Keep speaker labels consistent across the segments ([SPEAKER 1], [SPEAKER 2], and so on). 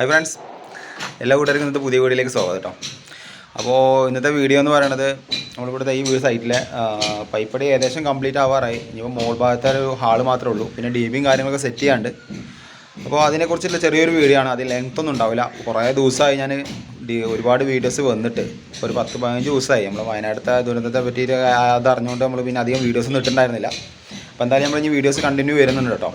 [SPEAKER 1] Hi friends എല്ലാ കൂട്ടുകാർക്കും ഇന്നത്തെ പുതിയ വീഡിയോയിലേക്ക് സ്വാഗതം കേട്ടോ. അപ്പോൾ ഇന്നത്തെ വീഡിയോ എന്ന് പറയുന്നത് നമ്മളിവിടുത്തെ ഈ വീട് സൈറ്റിലെ പൈപ്പടി ഏകദേശം കംപ്ലീറ്റ് ആവാറായി. ഇനിയിപ്പോൾ മോൾ ഭാഗത്തെ ഒരു ഹാൾ മാത്രമേ ഉള്ളൂ. പിന്നെ ഡീബിയും കാര്യങ്ങളൊക്കെ സെറ്റ് ചെയ്യാണ്ട്. അപ്പോൾ അതിനെക്കുറിച്ചുള്ള ചെറിയൊരു വീഡിയോ ആണ്. അത് ലെങ്ത് ഒന്നും ഉണ്ടാവില്ല. കുറേ ദിവസമായി ഞാൻ ഒരുപാട് വീഡിയോസ് വന്നിട്ട്. ഒരു പത്ത് പതിനഞ്ച് ദിവസമായി. നമ്മൾ വയനാട്ടിലത്തെ ദുരന്തത്തെ പറ്റിയിട്ട് അത് അറിഞ്ഞുകൊണ്ട് നമ്മൾ പിന്നെ അധികം വീഡിയോസ് ഒന്നും ഇട്ടിട്ടുണ്ടായിരുന്നില്ല. അപ്പോൾ എന്തായാലും നമ്മൾ ഇനി വീഡിയോസ് കണ്ടിന്യൂ വരുന്നുണ്ട് കേട്ടോ.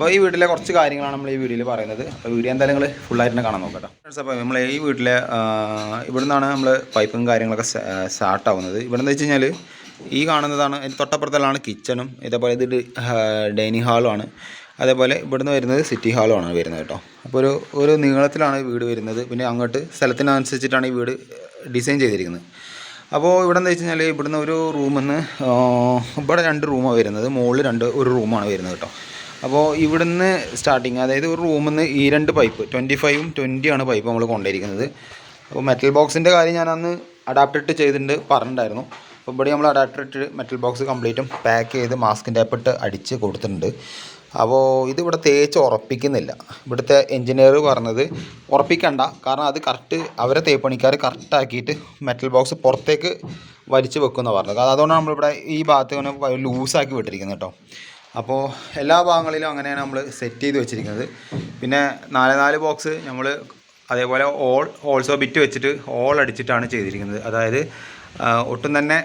[SPEAKER 1] അപ്പോൾ ഈ വീട്ടിലെ കുറച്ച് കാര്യങ്ങളാണ് നമ്മൾ ഈ വീഡിയോയിൽ പറയുന്നത്. അപ്പോൾ വീഡിയോ എന്തായാലും നിങ്ങൾ ഫുള്ളായിട്ട് തന്നെ കാണാൻ നോക്കട്ടോ. ഫ്രണ്ട്സ് അപ്പോൾ നമ്മൾ ഈ വീട്ടിലെ ഇവിടുന്നാണ് നമ്മൾ പൈപ്പും കാര്യങ്ങളൊക്കെ സ്റ്റാർട്ട് ആവുന്നത്. ഇവിടെ എന്ന് വെച്ച് കഴിഞ്ഞാൽ ഈ കാണുന്നതാണ് തൊട്ടപ്പുറത്തുള്ളതാണ് കിച്ചണും ഇതേപോലെ ഇത് ഡൈനിങ് ഹാളുമാണ് അതേപോലെ ഇവിടുന്ന് വരുന്നത് സിറ്റി ഹാളുമാണ് വരുന്നത് കേട്ടോ. അപ്പോൾ ഒരു ഒരു നീളത്തിലാണ് വീട് വരുന്നത്. പിന്നെ അങ്ങോട്ട് സ്ഥലത്തിനനുസരിച്ചിട്ടാണ് ഈ വീട് ഡിസൈൻ ചെയ്തിരിക്കുന്നത്. അപ്പോൾ ഇവിടെ എന്ന് വെച്ച് കഴിഞ്ഞാൽ ഇവിടുന്ന് ഒരു റൂമിൽ നിന്ന് ഇവിടെ രണ്ട് റൂമാണ് വരുന്നത്. മുകളിൽ രണ്ട് ഒരു റൂമാണ് വരുന്നത് കേട്ടോ. അപ്പോൾ ഇവിടുന്ന് സ്റ്റാർട്ടിങ് അതായത് ഒരു റൂമിൽ നിന്ന് ഈ രണ്ട് പൈപ്പ് ട്വന്റി ഫൈവും ട്വന്റിയാണ് പൈപ്പ് നമ്മൾ കൊണ്ടിരിക്കുന്നത് അപ്പോൾ മെറ്റൽ ബോക്സിന്റെ കാര്യം ഞാൻ അന്ന് അഡാപ്റ്റിട്ട് ചെയ്തിട്ടുണ്ട് പറഞ്ഞിട്ടുണ്ടായിരുന്നു. അപ്പോൾ ഇവിടെ നമ്മൾ അഡാപ്റ്റർ ഇട്ട് മെറ്റൽ ബോക്സ് കംപ്ലീറ്റും പാക്ക് ചെയ്ത് മാസ്കിന്റെ അപ്പിട്ട് അടിച്ച് കൊടുത്തിട്ടുണ്ട്. അപ്പോൾ ഇത് ഇവിടെ തേച്ച് ഉറപ്പിക്കുന്നില്ല. ഇവിടുത്തെ എഞ്ചിനീയർ പറഞ്ഞത് ഉറപ്പിക്കണ്ട കാരണം അത് കറക്റ്റ് അവരെ തേപ്പണിക്കാർ കറക്റ്റാക്കിയിട്ട് മെറ്റൽ ബോക്സ് പുറത്തേക്ക് വലിച്ചു വെക്കുമെന്ന് പറഞ്ഞത്. അതുകൊണ്ടാണ് നമ്മളിവിടെ ഈ ഭാഗത്ത് ഇങ്ങനെ ലൂസാക്കി വിട്ടിരിക്കുന്നത് കേട്ടോ. അപ്പോൾ എല്ലാ ഭാഗങ്ങളിലും അങ്ങനെയാണ് നമ്മൾ സെറ്റ് ചെയ്ത് വെച്ചിരിക്കുന്നത്. പിന്നെ നാല് നാല് ബോക്സ് നമ്മൾ അതേപോലെ ഓൾ ഓൾസോ ബിറ്റ് വെച്ചിട്ട് ഓൾ അടിച്ചിട്ടാണ് ചെയ്തിരിക്കുന്നത്. അതായത് ഒട്ടും തന്നെ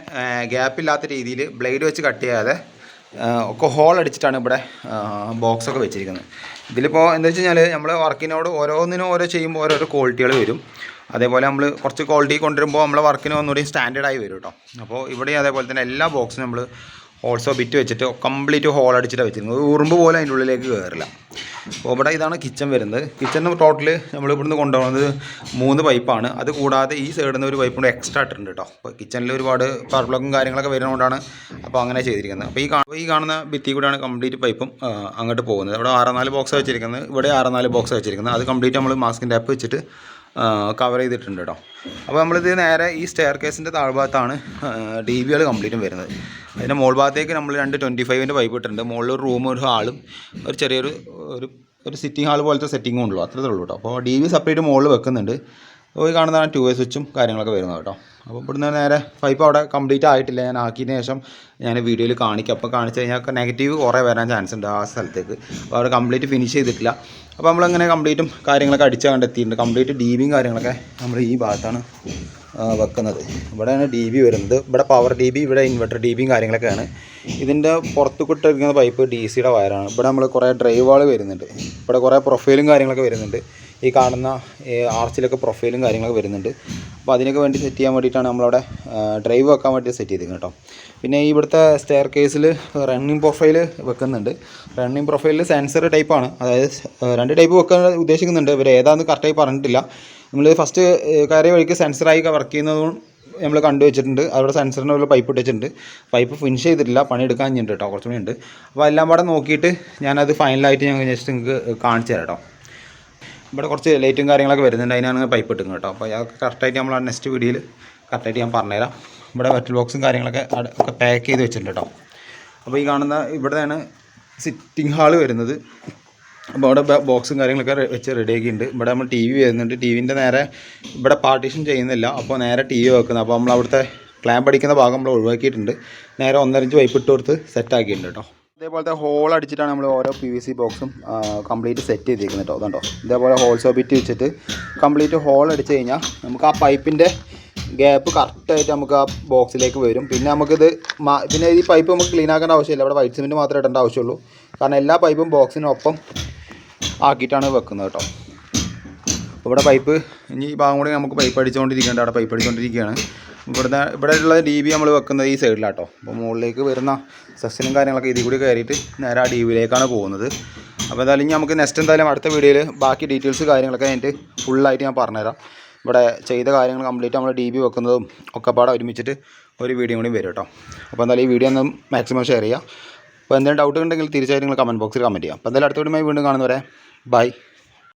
[SPEAKER 1] ഗ്യാപ്പില്ലാത്ത രീതിയിൽ ബ്ലേഡ് വെച്ച് കട്ട് ചെയ്യാതെ ഒക്കെ ഹോൾ അടിച്ചിട്ടാണ് ഇവിടെ ബോക്സൊക്കെ വെച്ചിരിക്കുന്നത്. ഇതിലിപ്പോൾ എന്താ വെച്ച് കഴിഞ്ഞാൽ നമ്മൾ വർക്കിനോട് ഓരോന്നിനും ഓരോ ചെയ്യുമ്പോൾ ഓരോരോ ക്വാളിറ്റികൾ വരും. അതേപോലെ നമ്മൾ കുറച്ച് ക്വാളിറ്റി കൊണ്ടുവരുമ്പോൾ നമ്മളെ വർക്കിന് ഒന്നുകൂടി സ്റ്റാൻഡേർഡായി വരും കേട്ടോ അപ്പോൾ ഇവിടെ അതേപോലെ തന്നെ എല്ലാ ബോക്സും നമ്മൾ ഓൾസോ ബിറ്റ് വെച്ചിട്ട് കംപ്ലീറ്റ് ഹോൾ അടിച്ചിട്ടാണ് വെച്ചിരുന്നത് ഉറുമ്പ് പോലെ അതിന്റെ ഉള്ളിലേക്ക് കയറില്ല അപ്പോൾ ഇവിടെ ഇതാണ് കിച്ചൺ വരുന്നത്. കിച്ചണിന് ടോട്ടൽ നമ്മൾ ഇവിടുന്ന് കൊണ്ടുപോകുന്നത് മൂന്ന് പൈപ്പാണ് അത് കൂടാതെ ഈ സൈഡിൽ നിന്ന് ഒരു പൈപ്പ് കൂടെ എക്സ്ട്രാ ഇട്ടിട്ടുണ്ട് കേട്ടോ അപ്പോൾ കിച്ചണിൽ ഒരുപാട് പവർ പ്ലഗും കാര്യങ്ങളൊക്കെ വരുന്നതുകൊണ്ടാണ് അപ്പോൾ അങ്ങനെ ചെയ്തിരിക്കുന്നത്. അപ്പോൾ ഈ കാണുമ്പോൾ ഈ കാണുന്ന ഭിത്തി കൂടെയാണ് കംപ്ലീറ്റ് പൈപ്പും അങ്ങോട്ട് പോകുന്നത്. ഇവിടെ ആറ് നാല് ബോക്സ് വെച്ചിരിക്കുന്നത്. ഇവിടെ ആറ് നാല് ബോക്സ് വെച്ചിരിക്കുന്നത്. അത് കംപ്ലീറ്റ് നമ്മൾ മാസ്കിന്റെ ആപ്പ് വെച്ചിട്ട് കവർ ചെയ്തിട്ടുണ്ട് കേട്ടോ അപ്പോൾ നമ്മളിത് നേരെ ഈ സ്റ്റെയർ കേസിന്റെ താഴ്ഭാഗത്താണ് ടി വികൾ കംപ്ലീറ്റും വരുന്നത്. അതിന്റെ മോൾ ഭാഗത്തേക്ക് നമ്മൾ രണ്ട് ട്വന്റി ഫൈവിന്റെ പൈപ്പ് ഇട്ടിട്ടുണ്ട്. മുകളിൽ ഒരു റൂം ഒരു ഹാളും ഒരു ചെറിയൊരു ഒരു ഒരു സിറ്റിംഗ് ഹാൾ പോലത്തെ സെറ്റിങ്ങും ഉള്ളൂ അത്രേ ഉള്ളൂ കേട്ടോ അപ്പോൾ ടി വി സെപ്പറേറ്റ് മുകളിൽ വെക്കുന്നുണ്ട്. ഈ കാണുന്നതാണ് ടു വേ സ്വിച്ചും കാര്യങ്ങളൊക്കെ വരുന്നത് കേട്ടോ. അപ്പോൾ ഇവിടുന്ന് നേരെ പൈപ്പ് അവിടെ കംപ്ലീറ്റ് ആയിട്ടില്ല. ഞാൻ ആക്കിയതിന് ശേഷം ഞാൻ വീഡിയോയിൽ കാണിക്കാം. അപ്പോൾ കാണിച്ചു കഴിഞ്ഞാൽ നെഗറ്റീവ് കുറേ വരാൻ ചാൻസ് ഉണ്ട് ആ സ്ഥലത്തേക്ക്. അപ്പോൾ അവിടെ കംപ്ലീറ്റ് ഫിനിഷ് ചെയ്തിട്ടില്ല. അപ്പോൾ നമ്മളങ്ങനെ കംപ്ലീറ്റും കാര്യങ്ങളൊക്കെ അടിച്ച് കണ്ടെത്തിയിട്ടുണ്ട് കംപ്ലീറ്റ് ഡി ബിയും കാര്യങ്ങളൊക്കെ നമ്മൾ ഈ ഭാഗത്താണ് വെക്കുന്നത്. ഇവിടെയാണ് ഡി ബി വരുന്നത്. ഇവിടെ പവർ ഡി ബി ഇവിടെ ഇൻവെർട്ടർ ഡി ബിയും കാര്യങ്ങളൊക്കെയാണ്. ഇതിന്റെ പുറത്ത് കിട്ടിരിക്കുന്ന പൈപ്പ് ഡി സിയുടെ വയറാണ് ഇവിടെ നമ്മൾ കുറേ ഡ്രൈവ് വാൾ വരുന്നുണ്ട്. ഇവിടെ കുറേ പ്രൊഫൈലും കാര്യങ്ങളൊക്കെ വരുന്നുണ്ട്. ഈ കാണുന്ന ആർച്ചിലൊക്കെ പ്രൊഫൈലും കാര്യങ്ങളൊക്കെ വരുന്നുണ്ട്. അപ്പോൾ അതിനൊക്കെ വേണ്ടി സെറ്റ് ചെയ്യാൻ വേണ്ടിയിട്ടാണ് നമ്മളവിടെ ഡ്രൈവ് വെക്കാൻ വേണ്ടി സെറ്റ് ചെയ്തിരിക്കുന്നത് കേട്ടോ. പിന്നെ ഇവിടുത്തെ സ്റ്റെയർ കേസിൽ റണ്ണിങ് പ്രൊഫൈൽ വെക്കുന്നുണ്ട് റണ്ണിങ് പ്രൊഫൈലിൽ സെൻസർ ടൈപ്പാണ് അതായത് രണ്ട് ടൈപ്പ് വെക്കാൻ ഉദ്ദേശിക്കുന്നുണ്ട്. ഇവർ ഏതാണെന്ന് കറക്റ്റായി പറഞ്ഞിട്ടില്ല. നമ്മൾ ഫസ്റ്റ് കയറിയ വഴിക്ക് സെൻസറായി വർക്ക് ചെയ്യുന്നതും നമ്മൾ കണ്ടു വെച്ചിട്ടുണ്ട്. അവിടെ സെൻസറിന്റെ ഉള്ള പൈപ്പ് ഇട്ടിട്ടുണ്ട് പൈപ്പ് ഫിനിഷ് ചെയ്തിട്ടില്ല. പണിയെടുക്കാൻ കഴിഞ്ഞിട്ടുണ്ട് കേട്ടോ. കുറച്ചും കൂടി ഉണ്ട്. അപ്പോൾ എല്ലാം കൂടെ നോക്കിയിട്ട് ഞാനത് ഫൈനലായിട്ട് ഞാൻ ജസ്റ്റ് നിങ്ങൾക്ക് കാണിച്ചു തരാം കേട്ടോ. ഇവിടെ കുറച്ച് ലൈറ്റും കാര്യങ്ങളൊക്കെ വരുന്നുണ്ട്. അതിനാണ് പൈപ്പ് ഇട്ടും കേട്ടോ. അപ്പോൾ അതൊക്കെ കറക്റ്റായിട്ട് നമ്മൾ നെക്സ്റ്റ് വീഡിയോയിൽ കറക്റ്റായിട്ട് ഞാൻ പറഞ്ഞുതരാം. ഇവിടെ വെറ്റൽ ബോക്സും കാര്യങ്ങളൊക്കെ ഒക്കെ പാക്ക് ചെയ്ത് വെച്ചിട്ടുണ്ട് കേട്ടോ. അപ്പോൾ ഈ കാണുന്ന ഇവിടെയാണ് സിറ്റിംഗ് ഹാൾ വരുന്നത്. അപ്പോൾ അവിടെ ബോക്സും കാര്യങ്ങളൊക്കെ വെച്ച് വെച്ച് റെഡിയാക്കിയിട്ടുണ്ട് ഇവിടെ നമ്മൾ ടി വി വരുന്നുണ്ട്. ടി വിന്റെ നേരെ ഇവിടെ പാർട്ടീഷൻ ചെയ്യുന്നില്ല. അപ്പോൾ നേരെ ടി വി വെക്കുന്നത്. അപ്പോൾ നമ്മൾ അവിടുത്തെ ക്ലാമ്പ് അടിക്കുന്ന ഭാഗം നമ്മൾ ഒഴിവാക്കിയിട്ടുണ്ട്. നേരെ ഒന്നരഞ്ച് പൈപ്പ് ഇട്ട് കൊടുത്ത് സെറ്റാക്കിയിട്ടുണ്ട് കേട്ടോ. ഇതേപോലത്തെ ഹോൾ അടിച്ചിട്ടാണ് നമ്മൾ ഓരോ പി വി സി ബോക്സും കംപ്ലീറ്റ് സെറ്റ് ചെയ്തിരിക്കുന്നത് കേട്ടോ അതുണ്ടോ ഇതേപോലെ ഹോൾസോ ബിറ്റ് വെച്ചിട്ട് കംപ്ലീറ്റ് ഹോൾ അടിച്ച് കഴിഞ്ഞാൽ നമുക്ക് ആ പൈപ്പിന്റെ ഗ്യാപ്പ് കറക്റ്റായിട്ട് നമുക്ക് ആ ബോക്സിലേക്ക് വരും. പിന്നെ നമുക്കിത് പിന്നെ ഈ പൈപ്പ് നമുക്ക് ക്ലീൻ ആക്കേണ്ട ആവശ്യമില്ല. അവിടെ വൈറ്റ് സിമെന്റ് മാത്രമേ ഇടേണ്ട ആവശ്യമുള്ളൂ. കാരണം എല്ലാ പൈപ്പും ബോക്സിനൊപ്പം ആക്കിയിട്ടാണ് വെക്കുന്നത് കേട്ടോ അപ്പോൾ ഇവിടെ പൈപ്പ് ഇനി ഈ ഭാഗം കൂടി നമുക്ക് പൈപ്പ് അടിച്ചുകൊണ്ടിരിക്കേണ്ട അവിടെ പൈപ്പ് അടിച്ചുകൊണ്ടിരിക്കുകയാണ്. ഇവിടുന്ന് ഇവിടെ ഉള്ള ഡി ബി നമ്മൾ വെക്കുന്നത് ഈ സൈഡിലാട്ടോ അപ്പോൾ മുകളിലേക്ക് വരുന്ന സസ്യനും കാര്യങ്ങളൊക്കെ ഇതിൽ കൂടി കയറിയിട്ട് നേരെ ആ ഡി ബിയിലേക്കാണ് പോകുന്നത്. അപ്പോൾ എന്തായാലും ഇനി നമുക്ക് നെക്സ്റ്റ് എന്തായാലും അടുത്ത വീഡിയോയിൽ ബാക്കി ഡീറ്റെയിൽസ് കാര്യങ്ങളൊക്കെ അതിന്റെ ഫുള്ളായിട്ട് ഞാൻ പറഞ്ഞുതരാം. ഇവിടെ ചെയ്ത കാര്യങ്ങൾ കംപ്ലീറ്റ് നമ്മൾ ഡി ബി വെക്കുന്നതും ഒക്കെ പാടെ ഒരുമിച്ചിട്ട് ഒരു വീഡിയോ കൂടി വരും കേട്ടോ. അപ്പോൾ എന്തായാലും ഈ വീഡിയോ ഒന്ന് മാക്സിമം ഷെയർ ചെയ്യുക. അപ്പോൾ എന്തെങ്കിലും ഡൗട്ട് ഉണ്ടെങ്കിൽ തീർച്ചയായിട്ടും നിങ്ങൾ കമന്റ് ബോക്സിൽ കമന്റ് ചെയ്യാം അപ്പോൾ എന്തായാലും അടുത്ത വീഡിയോ വീണ്ടും കാണുന്നവരെ ബൈ